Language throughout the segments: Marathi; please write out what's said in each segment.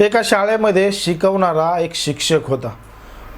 एका शाळेमध्ये शिकवणारा एक शिक्षक होता.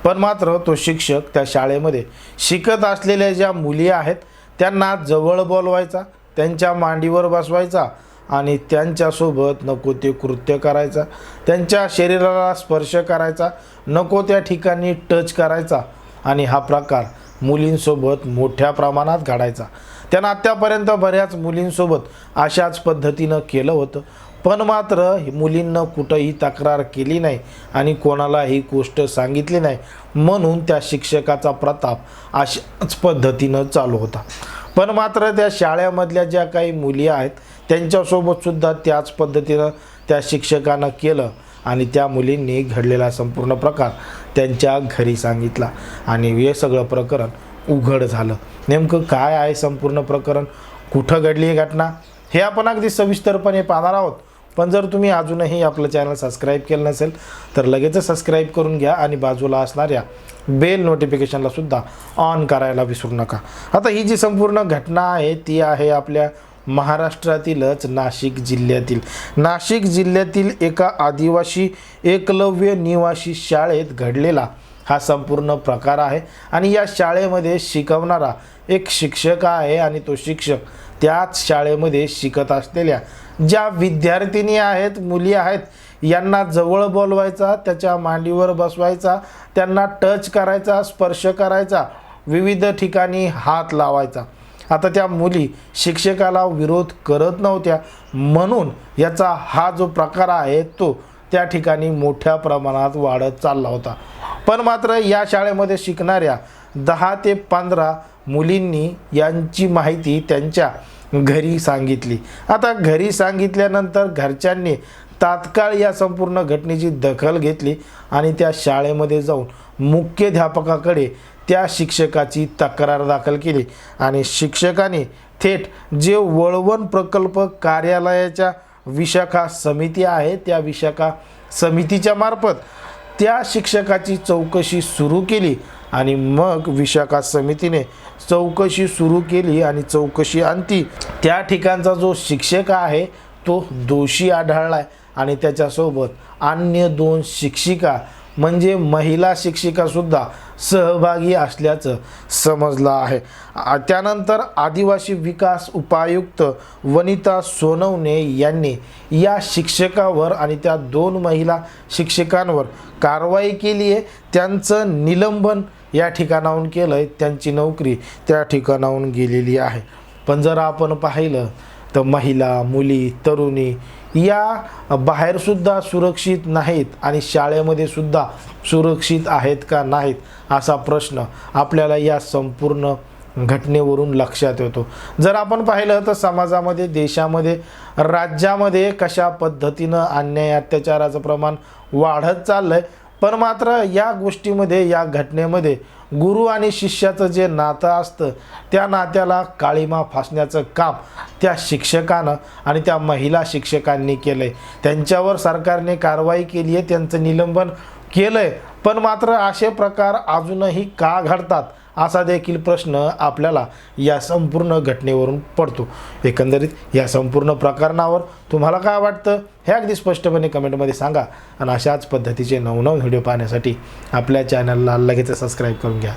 पण मात्र तो शिक्षक त्या शाळेमध्ये शिकत असलेल्या ज्या मुली आहेत त्यांना जवळ बोलवायचा त्यांच्या मांडीवर बसवायचा आणि त्यांच्यासोबत नको ते कृत्य करायचा त्यांच्या शरीराला स्पर्श करायचा नको त्या ठिकाणी टच करायचा आणि हा प्रकार मुलींसोबत मोठ्या प्रमाणात घडायचा. त्यानं आत्तापर्यंत बऱ्याच मुलींसोबत अशाच पद्धतीनं केलं होतं. पण मात्र मुलींना कुठंही तक्रार केली नाही आणि कोणाला ही गोष्ट सांगितली नाही म्हणून त्या शिक्षकाचा प्रताप अशाच पद्धतीनं चालू होता. पण मात्र त्या शाळेमधल्या ज्या काही मुली आहेत त्यांच्यासोबतसुद्धा त्याच पद्धतीनं त्या शिक्षकानं केलं आणि त्या मुलींनी घडलेला संपूर्ण प्रकार त्यांच्या घरी सांगितला आणि हे सगळं प्रकरण उघड झालं. नेमकं काय आहे संपूर्ण प्रकरण? कुठं घडली ही घटना? हे आपण अगदी सविस्तरपणे पाहणार आहोत. पण जर तुम्ही अजूनही आपलं चॅनल सबस्क्राईब केलं नसेल तर लगेचच सबस्क्राईब करून घ्या आणि बाजूला असणाऱ्या बेल नोटिफिकेशनला सुद्धा ऑन करायला विसरू नका. आता ही जी संपूर्ण घटना आहे ती आहे आपल्या महाराष्ट्रातीलच नाशिक जिल्ह्यातील. नाशिक जिल्ह्यातील एका आदिवासी एकलव्य निवासी शाळेत घडलेला हा संपूर्ण प्रकार आहे. आणि या शाळेमध्ये शिकवणारा एक शिक्षक आहे आणि तो शिक्षक त्याच शाळेमध्ये शिकत असलेल्या ज्या विद्यार्थिनी आहेत मुली आहेत यांना जवळ बोलवायचा त्याच्या मांडीवर बसवायचा त्यांना टच करायचा स्पर्श करायचा विविध ठिकाणी हात लावायचा. आता त्या मुली शिक्षकाला विरोध करत नव्हत्या. म्हणून याचा हा जो प्रकार आहे तो त्या ठिकाणी मोठ्या प्रमाणात वाढत चालला होता. पण मात्र या शाळेमध्ये शिकणाऱ्या दहा ते पंधरा मुलींनी यांची माहिती त्यांच्या घरी सांगितली. आता घरी सांगितल्यानंतर घरच्यांनी तात्काळ या संपूर्ण घटनेची दखल घेतली आणि त्या शाळेमध्ये जाऊन मुख्याध्यापकाकडे त्या शिक्षकाची तक्रार दाखल केली आणि शिक्षकाने थेट जे वळवण प्रकल्प कार्यालयाच्या विशाखा समिती आहे त्या विशाखा समितीच्या मार्फत त्या शिक्षकाची चौकशी सुरू केली आणि मग विशाखा समितीने चौकशी सुरू केली आणि चौकशी आणती त्या ठिकाणचा जो शिक्षक आहे तो दोषी आढळला आहे आणि त्याच्यासोबत अन्य दोन शिक्षिका म्हणजे महिला शिक्षिकासुद्धा सहभागी असल्याचं समजलं आहे. त्यानंतर आदिवासी विकास उपायुक्त वनिता सोनवणे यांनी या शिक्षकावर आणि त्या दोन महिला शिक्षकांवर कारवाई केली आहे. त्यांचं निलंबन या ठिकाणाहून केलं आहे त्यांची नोकरी त्या ठिकाणाहून गेलेली आहे. पण जर आपण पाहिलं तर महिला मुली तरुणी या बाहेरसुद्धा सुरक्षित नाहीत आणि शाळेमध्ये सुद्धा सुरक्षित आहेत का नाहीत असा प्रश्न आपल्याला या संपूर्ण घटनेवरून लक्षात येतो. जर आपण पाहिलं तर समाजामध्ये देशामध्ये राज्यामध्ये कशा पद्धतीनं अन्याय अत्याचाराचं प्रमाण वाढत चाललं आहे पण मात्र या गोष्टीमध्ये या घटनेमध्ये गुरु आणि शिष्याचं जे नातं असतं त्या नात्याला काळीमा फासण्याचं काम त्या शिक्षकानं आणि त्या महिला शिक्षकांनी केलं आहे त्यांच्यावर सरकारने कारवाई केली आहे त्यांचं निलंबन केलं आहे पण मात्र असे प्रकार अजूनही का घडतात? असा देखील प्रश्न आपल्याला या संपूर्ण घटनेवरून पडतो. एकंदरीत या संपूर्ण प्रकरणावर तुम्हाला काय वाटतं? हे अगदी स्पष्टपणे कमेंटमध्ये सांगा. आणि अशाच पद्धतीचे नवनव व्हिडिओ पाहण्यासाठी आपल्या चॅनलला लगेच सबस्क्राईब करून घ्या.